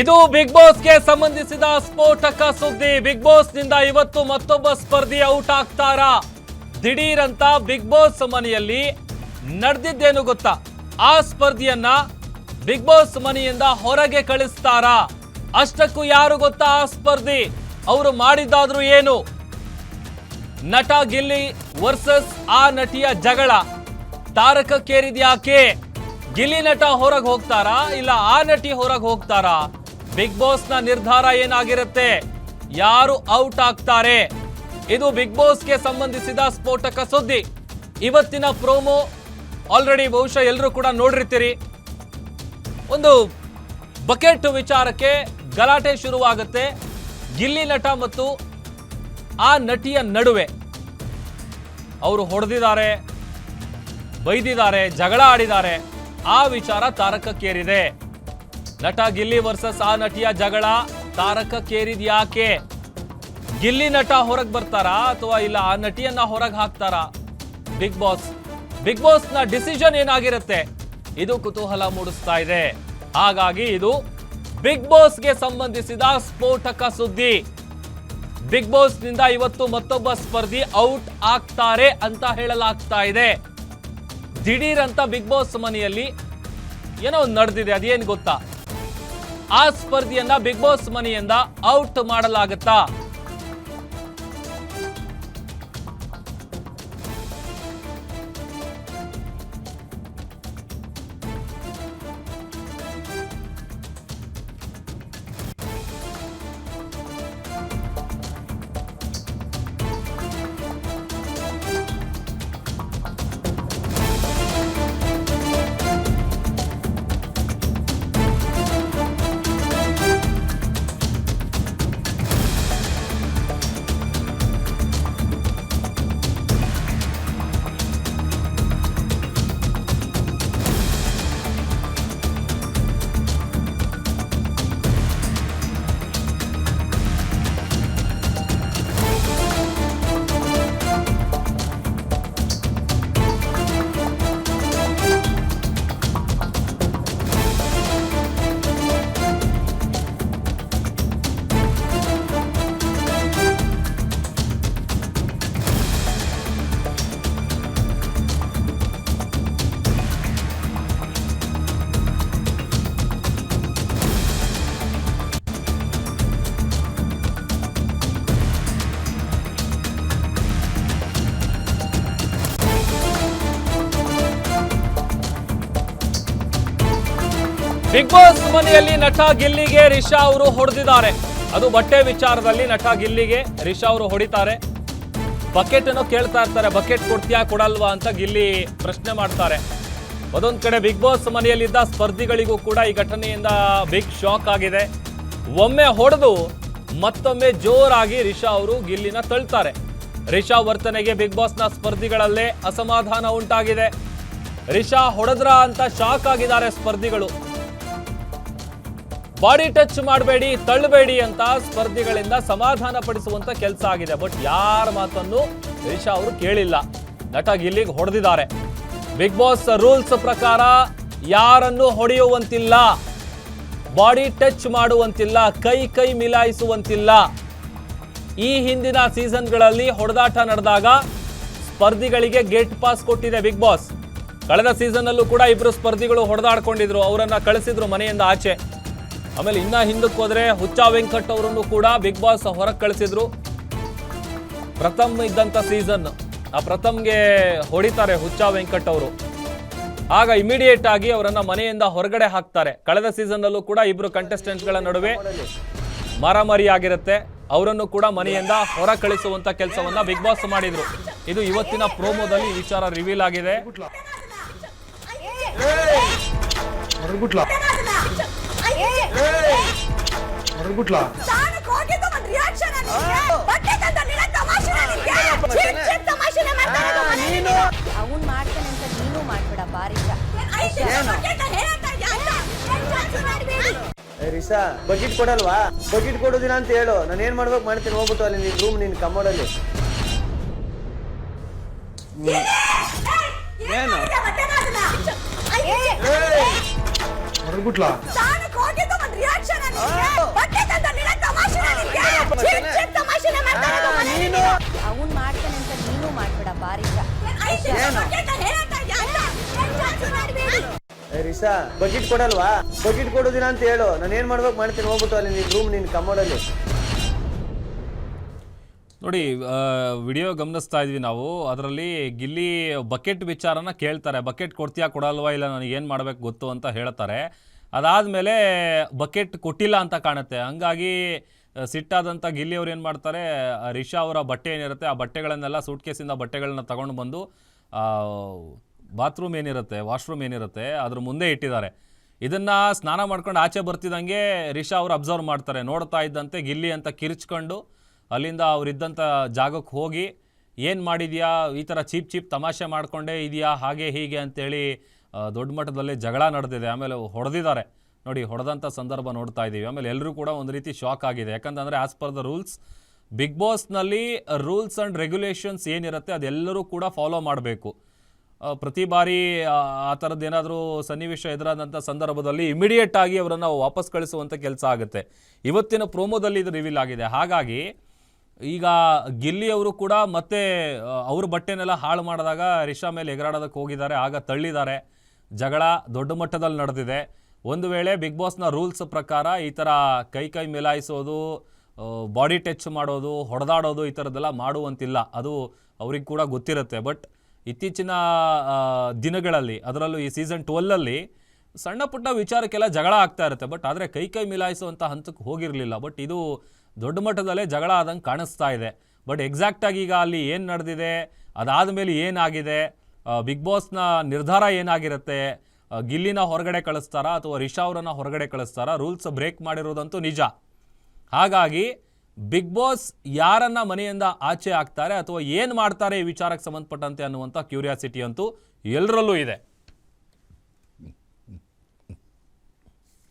ಇದು ಬಿಗ್ ಬಾಸ್ಗೆ ಸಂಬಂಧಿಸಿದ ಸ್ಫೋಟಕ ಸುದ್ದಿ. ಬಿಗ್ ಬಾಸ್ನಿಂದ ಇವತ್ತು ಮತ್ತೊಬ್ಬ ಸ್ಪರ್ಧಿ ಔಟ್ ಆಗ್ತಾರಾ? ದಿಢೀರ್ ಬಿಗ್ ಬಾಸ್ ಮನೆಯಲ್ಲಿ ನಡೆದಿದ್ದೇನು ಗೊತ್ತಾ? ಆ ಸ್ಪರ್ಧಿಯನ್ನ ಬಿಗ್ ಬಾಸ್ ಮನೆಯಿಂದ ಹೊರಗೆ ಕಳಿಸ್ತಾರಾ? ಅಷ್ಟಕ್ಕೂ ಯಾರು ಗೊತ್ತಾ ಆ ಸ್ಪರ್ಧಿ? ಅವರು ಮಾಡಿದ್ದಾದ್ರೂ ಏನು? ನಟ ಗಿಲ್ಲಿ ವರ್ಸಸ್ ಆ ನಟಿಯ ಜಗಳ. ತಾರಕಕ್ಕೇರಿದ್ಯಾಕೆ? ಗಿಲ್ಲಿ ನಟ ಹೊರಗೆ ಹೋಗ್ತಾರಾ ಇಲ್ಲ ಆ ನಟಿ ಹೊರಗೆ ಹೋಗ್ತಾರಾ? ಬಿಗ್ ಬಾಸ್ನ ನಿರ್ಧಾರ ಏನಾಗಿರುತ್ತೆ? ಯಾರು ಔಟ್ ಆಗ್ತಾರೆ? ಇದು ಬಿಗ್ ಬಾಸ್ಗೆ ಸಂಬಂಧಿಸಿದ ಸ್ಫೋಟಕ ಸುದ್ದಿ. ಇವತ್ತಿನ ಪ್ರೋಮೋ ಆಲ್ರೆಡಿ ಬಹುಶಃ ಎಲ್ಲರೂ ಕೂಡ ನೋಡಿರ್ತೀರಿ. ಒಂದು ಬಕೆಟ್ ವಿಚಾರಕ್ಕೆ ಗಲಾಟೆ ಶುರುವಾಗುತ್ತೆ. ಗಿಲ್ಲಿ ನಟ ಮತ್ತು ಆ ನಟಿಯ ನಡುವೆ. ಅವರು ಹೊಡೆದಿದ್ದಾರೆ, ಬೈದಿದ್ದಾರೆ, ಜಗಳ ಆಡಿದ್ದಾರೆ. ಆ ವಿಚಾರ ತಾರಕಕ್ಕೇರಿದೆ. ನಟ ಗಿಲ್ಲಿ ವರ್ಸಸ್ ಆ ನಟಿಯ ಜಗಳ ತಾರಕಕ್ಕೇರಿದ್ ಯಾಕೆ? ಗಿಲ್ಲಿ ನಟ ಹೊರಗೆ ಬರ್ತಾರಾ ಅಥವಾ ಇಲ್ಲ ಆ ನಟಿಯನ್ನ ಹೊರಗೆ ಹಾಕ್ತಾರಾ? Bigg Boss. ಬಿಗ್ ಬಾಸ್ನ ಡಿಸಿಷನ್ ಏನಾಗಿರುತ್ತೆ? ಇದು ಕುತೂಹಲ ಮೂಡಿಸ್ತಾ ಇದೆ. ಹಾಗಾಗಿ ಇದು ಬಿಗ್ ಬಾಸ್ಗೆ ಸಂಬಂಧಿಸಿದ ಸ್ಫೋಟಕ ಸುದ್ದಿ. ಬಿಗ್ ಬಾಸ್ನಿಂದ ಇವತ್ತು ಮತ್ತೊಬ್ಬ ಸ್ಪರ್ಧಿ ಔಟ್ ಆಗ್ತಾರೆ ಅಂತ ಹೇಳಲಾಗ್ತಾ ಇದೆ. ದಿಢೀರ್ ಅಂತ ಬಿಗ್ ಬಾಸ್ ಮನೆಯಲ್ಲಿ ಏನೋ ನಡೆದಿದೆ, ಅದೇನು ಗೊತ್ತಾ? ಆ ಸ್ಪರ್ಧಿಯನ್ನ ಬಿಗ್ ಬಾಸ್ ಮನೆಯಿಂದ ಔಟ್ ಮಾಡಲಾಗತ್ತಾ? ಬಿಗ್ ಬಾಸ್ ಮನೆಯಲ್ಲಿ ನಟ ಗಿಲ್ಲಿಗೆ ರಿಷಾ ಅವರು ಹೊಡೆದಿದ್ದಾರೆ. ಅದು ಬಟ್ಟೆ ವಿಚಾರದಲ್ಲಿ ನಟ ಗಿಲ್ಲಿಗೆ ರಿಷಾ ಅವರು ಹೊಡಿತಾರೆ. ಬಕೆಟ್ ಅನ್ನು ಕೇಳ್ತಾ ಇರ್ತಾರೆ, ಬಕೆಟ್ ಕೊಡ್ತೀಯಾ, ಕೊಡಲ್ವಾ ಅಂತ ಗಿಲ್ಲಿ ಪ್ರಶ್ನೆ ಮಾಡ್ತಾರೆ. ಅದೊಂದು ಕಡೆ ಬಿಗ್ ಬಾಸ್ ಮನೆಯಲ್ಲಿದ್ದ ಸ್ಪರ್ಧಿಗಳಿಗೂ ಕೂಡ ಈ ಘಟನೆಯಿಂದ ಬಿಗ್ ಶಾಕ್ ಆಗಿದೆ. ಒಮ್ಮೆ ಹೊಡೆದು ಮತ್ತೊಮ್ಮೆ ಜೋರಾಗಿ ರಿಷಾ ಅವರು ಗಿಲ್ಲಿನ ತಳ್ತಾರೆ. ರಿಷಾ ವರ್ತನೆಗೆ ಬಿಗ್ ಬಾಸ್ನ ಸ್ಪರ್ಧಿಗಳಲ್ಲೇ ಅಸಮಾಧಾನ ಉಂಟಾಗಿದೆ. ರಿಷಾ ಹೊಡೆದ್ರ ಅಂತ ಶಾಕ್ ಆಗಿದ್ದಾರೆ ಸ್ಪರ್ಧಿಗಳು. ಬಾಡಿ ಟಚ್ ಮಾಡಬೇಡಿ, ತಳ್ಳಬೇಡಿ ಅಂತ ಸ್ಪರ್ಧಿಗಳಿಂದ ಸಮಾಧಾನ ಪಡಿಸುವಂತ ಕೆಲಸ ಆಗಿದೆ. ಬಟ್ ಯಾರ ಮಾತನ್ನು ರಿಷಾ ಅವರು ಕೇಳಿಲ್ಲ. ನಟ ಗಿಲ್ಲಿಗೆ ಹೊಡೆದಿದ್ದಾರೆ. ಬಿಗ್ ಬಾಸ್ ರೂಲ್ಸ್ ಪ್ರಕಾರ ಯಾರನ್ನು ಹೊಡೆಯುವಂತಿಲ್ಲ. ಬಾಡಿ ಟಚ್ ಮಾಡುವಂತಿಲ್ಲ, ಕೈ ಕೈ ಮಿಲಾಯಿಸುವಂತಿಲ್ಲ. ಈ ಹಿಂದಿನ ಸೀಸನ್ಗಳಲ್ಲಿ ಹೊಡೆದಾಟ ನಡೆದಾಗ ಸ್ಪರ್ಧಿಗಳಿಗೆ ಗೇಟ್ ಪಾಸ್ ಕೊಟ್ಟಿದೆ ಬಿಗ್ ಬಾಸ್ ಕಳೆದ ಸೀಸನ್ ಅಲ್ಲೂ ಕೂಡ ಇಬ್ರು ಸ್ಪರ್ಧಿಗಳು ಹೊಡೆದಾಡ್ಕೊಂಡಿದ್ರು. ಅವರನ್ನ ಕಳಿಸಿದ್ರು ಮನೆಯಿಂದ ಆಚೆ. ಆಮೇಲೆ ಇನ್ನ ಹಿಂದಕ್ಕೆ ಹೋದ್ರೆ ಹುಚ್ಚ ವೆಂಕಟ್ ಅವರನ್ನು ಕೂಡ ಬಿಗ್ ಬಾಸ್ ಹೊರಗೆ ಕಳಿಸಿದ್ರು. ಪ್ರಥಮ್ ಇದ್ದಂತ ಸೀಸನ್ ಆ ಪ್ರಥಮ್ಗೆ ಹೊಡಿತಾರೆ ಹುಚ್ಚ ವೆಂಕಟ್ ಅವರು. ಆಗ ಇಮಿಡಿಯೇಟ್ ಆಗಿ ಅವರನ್ನ ಮನೆಯಿಂದ ಹೊರಗಡೆ ಹಾಕ್ತಾರೆ. ಕಳೆದ ಸೀಸನ್ ಅಲ್ಲೂ ಕೂಡ ಇಬ್ರು ಕಂಟೆಸ್ಟೆಂಟ್ಗಳ ಗಳ ನಡುವೆ ಮಾರಾಮಾರಿ ಆಗಿರುತ್ತೆ. ಅವರನ್ನು ಕೂಡ ಮನೆಯಿಂದ ಹೊರ ಕಳಿಸುವಂತ ಕೆಲಸವನ್ನ ಬಿಗ್ ಬಾಸ್ ಮಾಡಿದ್ರು. ಇದು ಇವತ್ತಿನ ಪ್ರೋಮೋದಲ್ಲಿ ವಿಚಾರ ರಿವೀಲ್ ಆಗಿದೆ. ಅವನ್ ಮಾಡ್ತಾನೆ ಅಂತ ನೀನು ಮಾಡ್ಬೇಡ ಬಕೆಟ್ ಕೊಡಲ್ವಾ? ಬಕೆಟ್ ಕೊಡೋದಿನ ಅಂತ ಹೇಳು. ನಾನು ಏನ್ ಮಾಡ್ಬೇಕು ಮಾಡ್ತೀನಿ ಹೋಗ್ಬಿಟ್ಟು ಅಲ್ಲಿ ನಿನ್ ರೂಮ್ ನಿನ್ ಕಮ್ಮೋಡಲ್ಲಿ. ಏನು ಮಾಡಿದ್ಯಾ ರಿಷಾ ಬಕೆಟ್ ಕೊಡಲ್ವಾ? ಬಕೆಟ್ ಕೊಡೋದಿಲ್ಲ ಅಂತ ಹೇಳು. ನಾನು ಏನ್ ಮಾಡ್ಬೇಕು ಮಾಡ್ತೀನಿ, ಹೋಗ್ಬಿಟ್ಟು ಅಲ್ಲಿ ನಿನ್ನ ರೂಮ್ ನಿನ್ ಕಮೋಡಲ್ಲಿ ನೋಡಿ ವಿಡಿಯೋ ಗಮನಿಸ್ತಾ ಇದ್ವಿ ನಾವು. ಅದರಲ್ಲಿ ಗಿಲ್ಲಿ ಬಕೆಟ್ ವಿಚಾರನ ಕೇಳ್ತಾರೆ. ಬಕೆಟ್ ಕೊಡ್ತೀಯಾ, ಕೊಡಲ್ವಾ, ಇಲ್ಲ ನನಗೆ ಏನು ಮಾಡಬೇಕು ಗೊತ್ತು ಅಂತ ಹೇಳ್ತಾರೆ. ಅದಾದಮೇಲೆ ಬಕೆಟ್ ಕೊಟ್ಟಿಲ್ಲ ಅಂತ ಕಾಣುತ್ತೆ. ಹಂಗಾಗಿ ಸಿಟ್ಟಾದಂಥ ಗಿಲ್ಲಿ ಅವ್ರು ಏನು ಮಾಡ್ತಾರೆ ರಿಷಾ ಅವರ ಬಟ್ಟೆ ಏನಿರುತ್ತೆ, ಆ ಬಟ್ಟೆಗಳನ್ನೆಲ್ಲ ಸೂಟ್ ಕೇಸಿಂದ ಬಟ್ಟೆಗಳನ್ನ ತಗೊಂಡು ಬಂದು ಬಾತ್ರೂಮ್ ಏನಿರುತ್ತೆ, ವಾಶ್ರೂಮ್ ಏನಿರುತ್ತೆ, ಅದ್ರ ಮುಂದೆ ಇಟ್ಟಿದ್ದಾರೆ. ಇದನ್ನ ಸ್ನಾನ ಮಾಡ್ಕೊಂಡು ಆಚೆ ಬರ್ತಿದ್ದಂಗೆ ರಿಷಾ ಅವ್ರು ಅಬ್ಸರ್ವ್ ಮಾಡ್ತಾರೆ. ನೋಡ್ತಾ ಇದ್ದಂತೆ ಗಿಲ್ಲಿ ಅಂತ ಕಿರ್ಚ್ಕೊಂಡು ಅಲ್ಲಿಂದ ಅವರಿದ್ದಂಥ ಜಾಗಕ್ಕೆ ಹೋಗಿ, ಏನು ಮಾಡಿದ್ಯಾ? ಈ ಥರ ಚೀಪ್ ಚೀಪ್ ತಮಾಷೆ ಮಾಡಿಕೊಂಡೇ ಇದೆಯಾ? ಹಾಗೆ ಹೀಗೆ ಅಂತೇಳಿ ದೊಡ್ಡ ಮಟ್ಟದಲ್ಲಿ ಜಗಳ ನಡೆದಿದೆ. ಆಮೇಲೆ ಹೊಡೆದಿದ್ದಾರೆ. ನೋಡಿ ಹೊಡೆದಂಥ ಸಂದರ್ಭ ನೋಡ್ತಾ ಇದ್ದೀವಿ ಆಮೇಲೆ ಎಲ್ಲರೂ ಕೂಡ ಒಂದು ರೀತಿ ಶಾಕ್ ಆಗಿದೆ. ಯಾಕಂತಂದರೆ as per the rules Bigg ಬಾಸ್ನಲ್ಲಿ rules and regulations ಏನಿರುತ್ತೆ, ಅದೆಲ್ಲರೂ ಕೂಡ ಫಾಲೋ ಮಾಡಬೇಕು. ಪ್ರತಿ ಬಾರಿ, ಆ ಥರದ್ದೇನಾದರೂ ಸನ್ನಿವೇಶ ಎದುರಾದಂಥ ಸಂದರ್ಭದಲ್ಲಿ ಇಮಿಡಿಯೇಟ್ ಆಗಿ ಅವರನ್ನು ವಾಪಸ್ ಕಳಿಸುವಂಥ ಕೆಲಸ ಆಗುತ್ತೆ. ಇವತ್ತಿನ ಪ್ರೋಮೋದಲ್ಲಿ ಇದು ರಿವೀಲ್ ಆಗಿದೆ. ಹಾಗಾಗಿ, ಈಗ ಗಿಲ್ಲಿ ಅವರು ಕೂಡ ಮತ್ತೆ ಅವ್ರ ಬಟ್ಟೆನೆಲ್ಲ ಹಾಳು ಮಾಡಿದಾಗ ರಿಷಾ ಮೇಲೆ ಎಗರಾಡೋದಕ್ಕೆ ಹೋಗಿದ್ದಾರೆ, ಆಗ ತಳ್ಳಿದ್ದಾರೆ. ಜಗಳ ದೊಡ್ಡ ಮಟ್ಟದಲ್ಲಿ ನಡೆದಿದೆ. ಒಂದು ವೇಳೆ ಬಿಗ್ ಬಾಸ್ನ ರೂಲ್ಸ್ ಪ್ರಕಾರ ಈ ಥರ ಕೈ ಕೈ ಮಿಲಾಯಿಸೋದು ಬಾಡಿ ಟಚ್ ಮಾಡೋದು, ಹೊಡೆದಾಡೋದು ಈ ಥರದ್ದೆಲ್ಲ ಮಾಡುವಂತಿಲ್ಲ. ಅದು ಅವ್ರಿಗೆ ಕೂಡ ಗೊತ್ತಿರುತ್ತೆ. ಬಟ್ ಇತ್ತೀಚಿನ ದಿನಗಳಲ್ಲಿ, ಅದರಲ್ಲೂ ಈ ಸೀಸನ್ ಟ್ವೆಲ್ಲಲ್ಲಿ ಸಣ್ಣ ಪುಟ್ಟ ವಿಚಾರಕ್ಕೆಲ್ಲ ಜಗಳ ಆಗ್ತಾ ಇರುತ್ತೆ. ಬಟ್ ಆದರೆ ಕೈ ಕೈ ಮಿಲಾಯಿಸುವಂಥ ಹಂತಕ್ಕೆ ಹೋಗಿರಲಿಲ್ಲ. ಬಟ್ ಇದು ದೊಡ್ಡ ಮಟ್ಟದಲ್ಲೇ ಜಗಳ ಆದಂಗೆ ಕಾಣಿಸ್ತಾ ಇದೆ. ಬಟ್ ಎಕ್ಸಾಕ್ಟಾಗಿ ಈಗ ಅಲ್ಲಿ ಏನು ನಡೆದಿದೆ, ಅದಾದ ಮೇಲೆ ಏನಾಗಿದೆ ಬಿಗ್ ಬಾಸ್ನ ನಿರ್ಧಾರ ಏನಾಗಿರುತ್ತೆ ಗಿಲ್ಲಿನ ಹೊರಗಡೆ ಕಳಿಸ್ತಾರಾ ಅಥವಾ ರಿಷಾ ಅವರನ್ನು ಹೊರಗಡೆ ಕಳಿಸ್ತಾರಾ ರೂಲ್ಸ್ ಬ್ರೇಕ್ ಮಾಡಿರೋದಂತೂ ನಿಜ. ಹಾಗಾಗಿ ಬಿಗ್ ಬಾಸ್ ಯಾರನ್ನ ಮನೆಯಿಂದ ಆಚೆ ಹಾಕ್ತಾರೆ ಅಥವಾ ಏನು ಮಾಡ್ತಾರೆ ಈ ವಿಚಾರಕ್ಕೆ ಸಂಬಂಧಪಟ್ಟಂತೆ ಅನ್ನುವಂಥ ಕ್ಯೂರಿಯಾಸಿಟಿ ಅಂತೂ ಎಲ್ಲರಲ್ಲೂ ಇದೆ.